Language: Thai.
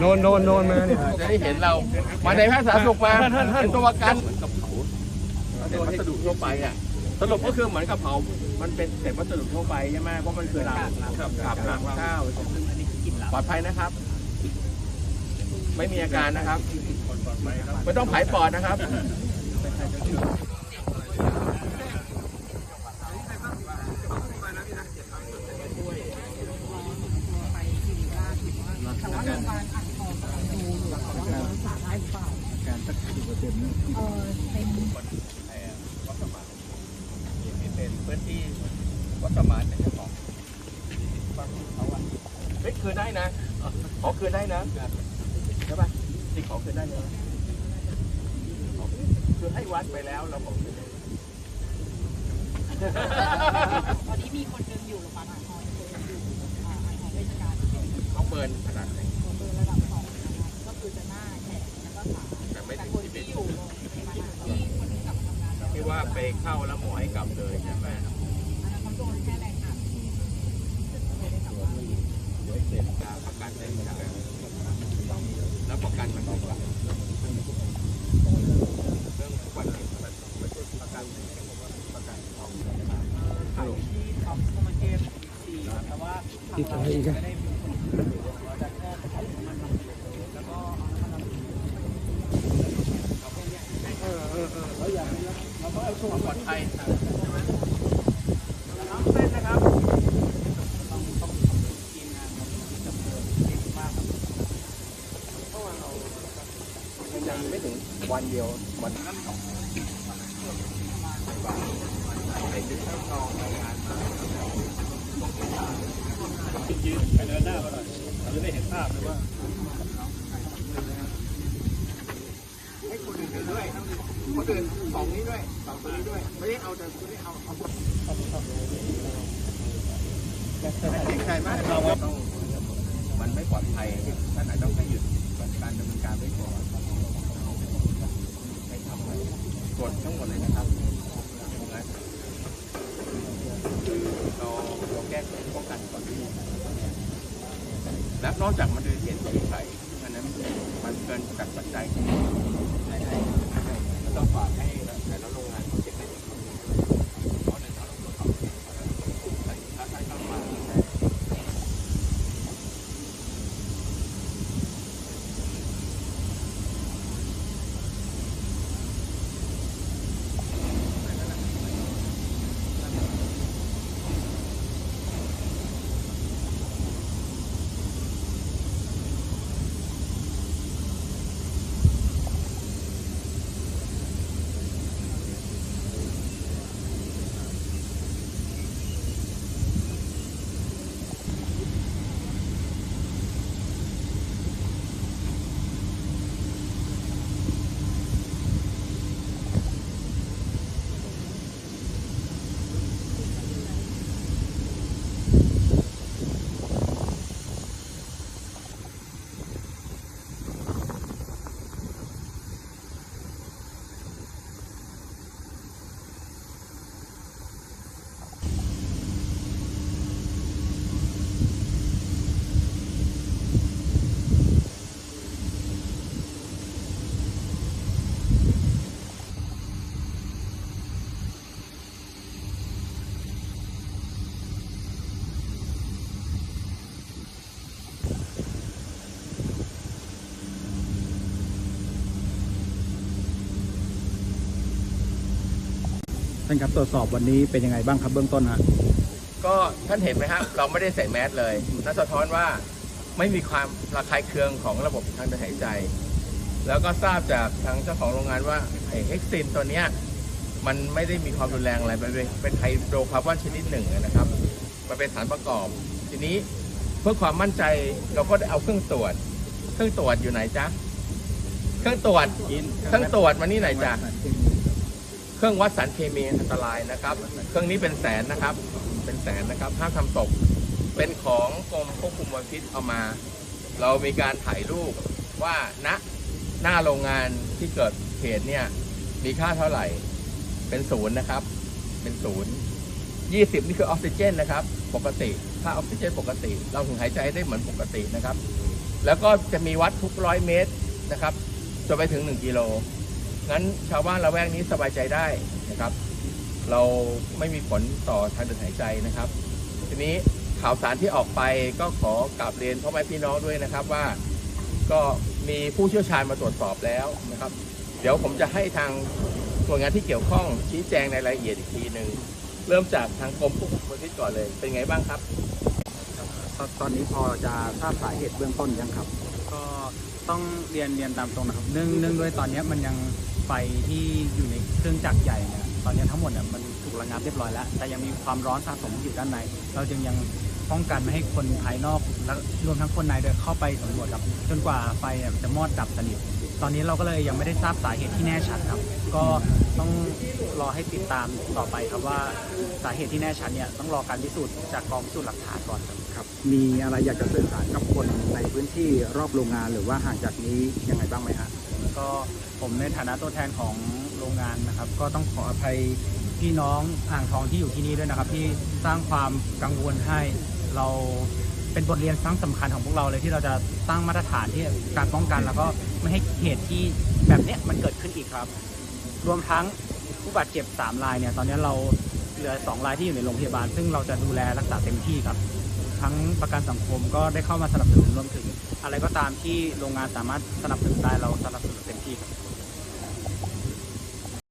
โนนโนนโนนมาเนี่ยจะได้เห็นเรา มาในแพทย์สาธารณสุขมาเป็นตัวประกันเหมือนกับเผาเศษวัสดุทั่วไปอะสรุปก็คือเหมือนกับเผา มันเป็นเศษวัสดุทั่วไปใช่ไหมเพราะมันคือรางกับกับรางข้าวปลอดภัยนะครับ ไม่มีอาการนะครับ ไม่ต้องผายปอดนะครับ นพื้นที่วัดสมานเป็นเจ้าของเขาอะเฮ้ยคืนได้นะขอคืนได้นะใช่ป่ะที่ขอคืนได้เลยคือให้วัดไปแล้วเราบอกคืนได้ตอนนี้มีคนหนึงอยู่โรงพยาบาลอ่างทองคนหนึงอยู่อ่าอ่างทองเวชการเป็นเขาเบิร์นขนาดไหนตัวเบอร์ระดับสองนะคะก็คือจะหน้า ไปเข้าแล้วหมอให้กลับเลยใช่ไหมเขาโดนแค่แรงหักไม่ได้กลับบ้านเดี๋ยวประกันได้จากแล้วประกันมันดีกว่าเรื่องอุบัติเหตุมันไม่ใช่ประกันประกันของอีกอะไรอีกอะเราก็เอา ช่วงปลอดภัยยังไม่ถึงวันเดียววันนั้นสองไอ้ที่เข้ากองรายงานมายืนไปเดินหน้ามาหน่อยเราจะได้เห็นภาพเลยว่า ให้ คนอื่นเห็นด้วยคนอื่นสองนี้ด้วยสองตัวนี้ด้วย ไม่ได้เอาแต่ตัวนี้เอาเอาไม่ใช่มากเราต้องมันไม่ปลอดภัยท่านอาจต้องให้หยุดการดำเนินการไว้ก่อนไม่ทำไรตรวจทั้งหมดเลยนะครับนะคือเราเราแก้ไขป้องกันก่อนที่และนอกจากมันจะเห็นที่ใส่อันนั้นมันเกินจากปัจจัยที่ ต้องฝากให้แต่ละโรงงานเขาเก็บให้ดีเพราะในทางเราเขาใส่ถ้าใส่เข้ามา ท่านครับตรวจสอบวันนี้เป็นยังไงบ้างครับเบื้องต้นฮะก็ท่านเห็นไหมครับ เราไม่ได้ใส่แมสเลยนั่นสะท้อนว่าไม่มีความระคายเคืองของระบบทางเดินหายใจ แล้วก็ทราบจากทางเจ้าของโรงงานว่าไอ้เฮกซินตัวเนี้ยมันไม่ได้มีความรุนแรงอะไรมันเป็นเป็นไฮโดรคาร์บอนชนิดหนึ่งนะครับ มันเป็นสารประกอบ ทีนี้เพื่อความมั่นใจเราก็ได้เอาเครื่องตรวจ เครื่องตรวจอยู่ไหนจ๊ะ เครื่องตรวจ เครื่องตรวจมานี่ไหนจ๊ะ เครื่องวัดสารเคมีอันตรายนะครับ เครื่องนี้เป็นแสนนะครับ เป็นแสนนะครับห้ามทำตก เป็นของกรมควบคุมมลพิษเอามา เรามีการถ่ายรูปว่าณหน้าโรงงานที่เกิดเหตุเนี่ยมีค่าเท่าไหร่ เป็นศูนย์นะครับ เป็นศูนย์ยี่สิบนี่คือออกซิเจนนะครับ ปกติ ถ้าออกซิเจนปกติ เราถึงหายใจได้เหมือนปกตินะครับ แล้วก็จะมีวัดทุกร้อยเมตรนะครับจนไปถึง1กิโล งั้นชาวบ้านละแวกนี้สบายใจได้นะครับ เราไม่มีผลต่อทางเดินหายใจนะครับ ทีนี้ข่าวสารที่ออกไปก็ขอกราบเรียนพ่อแม่พี่น้องด้วยนะครับว่าก็มีผู้เชี่ยวชาญมาตรวจสอบแล้วนะครับ เดี๋ยวผมจะให้ทางหน่วยงานที่เกี่ยวข้องชี้แจงในรายละเอียดอีกทีหนึ่งเริ่มจากทางกรมควบคุมมลพิษก่อนเลย เป็นไงบ้างครับตอนตอนนี้พอจะทราบสาเหตุเบื้องต้นยังครับ ก็ต้องเรียนเรียนตามตรงนะครับเนื่องเนื่องด้วยตอนนี้มันยัง ไฟที่อยู่ในเครื่องจักรใหญ่เนี่ยตอนนี้ทั้งหมดเนี่ยมันถูกระงับเรียบร้อยแล้ว แต่ยังมีความร้อนสะสมอยู่ด้านใน เราจึงยังป้องกันไม่ให้คนภายนอกและรวมทั้งคนในเดินเข้าไปสำรวจครับจนกว่าไฟเนี่ยจะมอดดับสนิท ตอนนี้เราก็เลยยังไม่ได้ทราบสาเหตุที่แน่ชัดครับ ก็ต้องรอให้ติดตามต่อไปครับว่าสาเหตุที่แน่ชัดเนี่ยต้องรอการพิสูจน์จากกองพิสูจน์หลักฐานก่อนครับ ครับ มีอะไรอยากจะสื่อสารกับคนในพื้นที่รอบโรงงานหรือว่าห่างจากนี้ยังไงบ้างไหมฮะ ก็ผมในฐานะตัวแทนของโรงงานนะครับ ก็ต้องขออภัยพี่น้องอ่างทองที่อยู่ที่นี่ด้วยนะครับ ที่สร้างความกังวลให้เราเป็นบทเรียนครั้งสำคัญของพวกเราเลยที่เราจะสร้างมาตรฐานที่การป้องกัน แล้วก็ไม่ให้เหตุที่แบบนี้มันเกิดขึ้นอีกครับ รวมทั้งผู้บาดเจ็บ3รายเนี่ยตอนนี้เราเหลือ2รายที่อยู่ในโรงพยาบาล ซึ่งเราจะดูแลรักษาเต็มที่ครับ ทั้งประกันสังคมก็ได้เข้ามาสนับสนุนรวมถึง อะไรก็ตามที่โรงงานสามารถสนับสนุนได้เราสนับสนุนเต็มที่ครับ